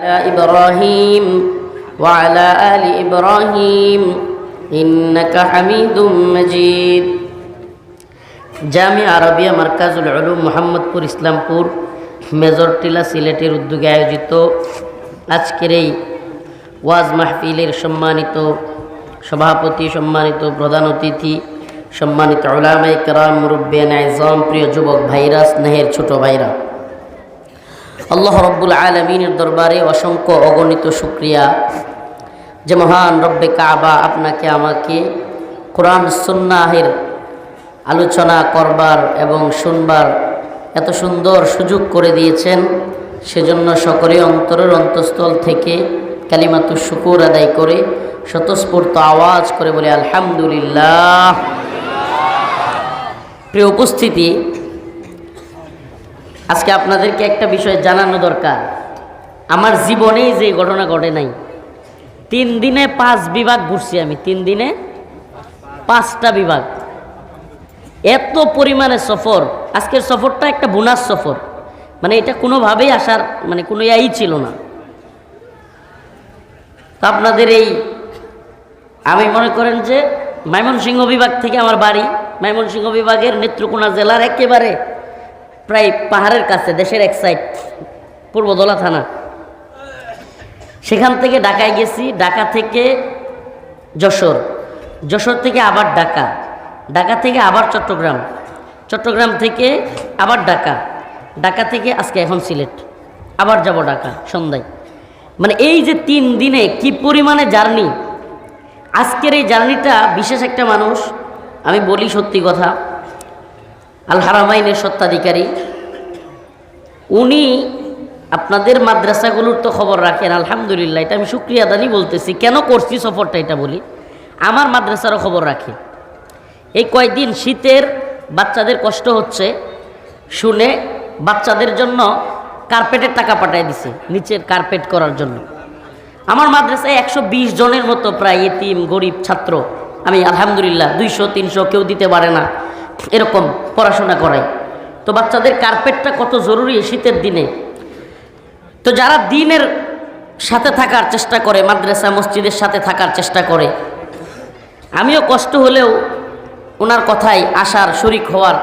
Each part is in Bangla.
إبراهيم وعلى آل إبراهيم إنك حميد مجيد জামি আরবিয়া মার্কাজুল উলুম মোহাম্মদপুর ইসলামপুর মেজর টিলা সিলেটের উদ্যোগে আয়োজিত আজকের এই ওয়াজ মাহফিলের সম্মানিত সভাপতি সম্মানিত প্রধান অতিথি সম্মানিত ওলামাই কেরাম মুরব্বিয়ান আজম প্রিয় যুবক ভাইরা স্নেহের ছোট ভাইরা আল্লাহ রব্বুল আলমিনের দরবারে অসংখ্য অগণিত শুক্রিয়া। যে মহান রব্বে কাবা আপনাকে, আমাকে কোরআন, সুন্নাহের আলোচনা করবার এবং শুনবার এত সুন্দর সুযোগ করে দিয়েছেন, সেজন্য সকলে অন্তরের অন্তঃস্থল থেকে কালিমাতু শুকুর আদায় করে স্বতঃস্ফূর্ত আওয়াজ করে বলে, আলহামদুলিল্লাহ। প্রিয় উপস্থিতি আজকে আপনাদেরকে একটা বিষয় জানানো দরকার। আমার জীবনেই যে ঘটনা ঘটে নাই, তিন দিনে পাঁচ বিভাগ ঘুরছি আমি, তিন দিনে পাঁচটা বিভাগ। এত পরিমাণে সফর, আজকের সফরটা একটা বোনাস সফর মানে এটা কোনোভাবেই আসার মানে কোনো ইয়াই ছিল না। তো আপনাদের এই, আমি মনে করেন যে, ময়মনসিংহ বিভাগ থেকে আমার বাড়ি, ময়মনসিংহ বিভাগের নেত্রকোনা জেলার একেবারে প্রায় পাহাড়ের কাছে, দেশের এক সাইড পূর্বদলা থানা। সেখান থেকে ঢাকায় গেছি, ঢাকা থেকে যশোর। যশোর থেকে আবার ঢাকা। ঢাকা থেকে আবার চট্টগ্রাম। চট্টগ্রাম থেকে আবার ঢাকা। ঢাকা থেকে আজকে এখন সিলেট। আবার যাব ঢাকা সন্ধ্যায়। মানে এই যে তিন দিনে কি পরিমাণে জার্নি, আজকের এই জার্নিটা বিশেষ একটা মানুষ, আমি বলি সত্যি কথা আল হারামাইনের সত্ত্বাধিকারী উনি আপনাদের মাদ্রাসাগুলোর তো খবর রাখেন, আলহামদুলিল্লাহ, এটা আমি শুক্রিয়া দানি বলতেছি। কেন করছি সফরটা এটা বলি? আমার মাদ্রাসারও খবর রাখে। এই কয়েকদিন শীতের বাচ্চাদের কষ্ট হচ্ছে, শুনে বাচ্চাদের জন্য কার্পেটের টাকা পাঠায় দিছে, নিচের কার্পেট করার জন্য। আমার মাদ্রাসায় একশো বিশ জনের মতো প্রায় এতিম, গরিব ছাত্র। আমি আলহামদুলিল্লাহ, দুইশো, তিনশো কেউ দিতে পারে না। এরকম পড়াশোনা করাই তো বাচ্চাদের কার্পেটটা কত জরুরি শীতের দিনে? তো যারা দিনের সাথে থাকার চেষ্টা করে, মাদ্রাসা, মসজিদের সাথে থাকার চেষ্টা করে, আমিও কষ্ট হলেও ওনার কথাই আসার শরিক হওয়ার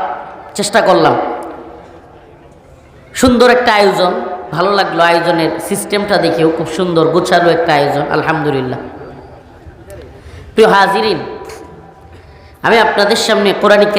চেষ্টা করলাম। সুন্দর একটা আয়োজন, ভালো লাগল আয়োজনের সিস্টেমটা দেখেও, খুব সুন্দর, গোছালো একটা আয়োজন, আলহামদুলিল্লাহ। প্রিয় হাজিরিন, আমি আপনাদের সামনে কোরআনিক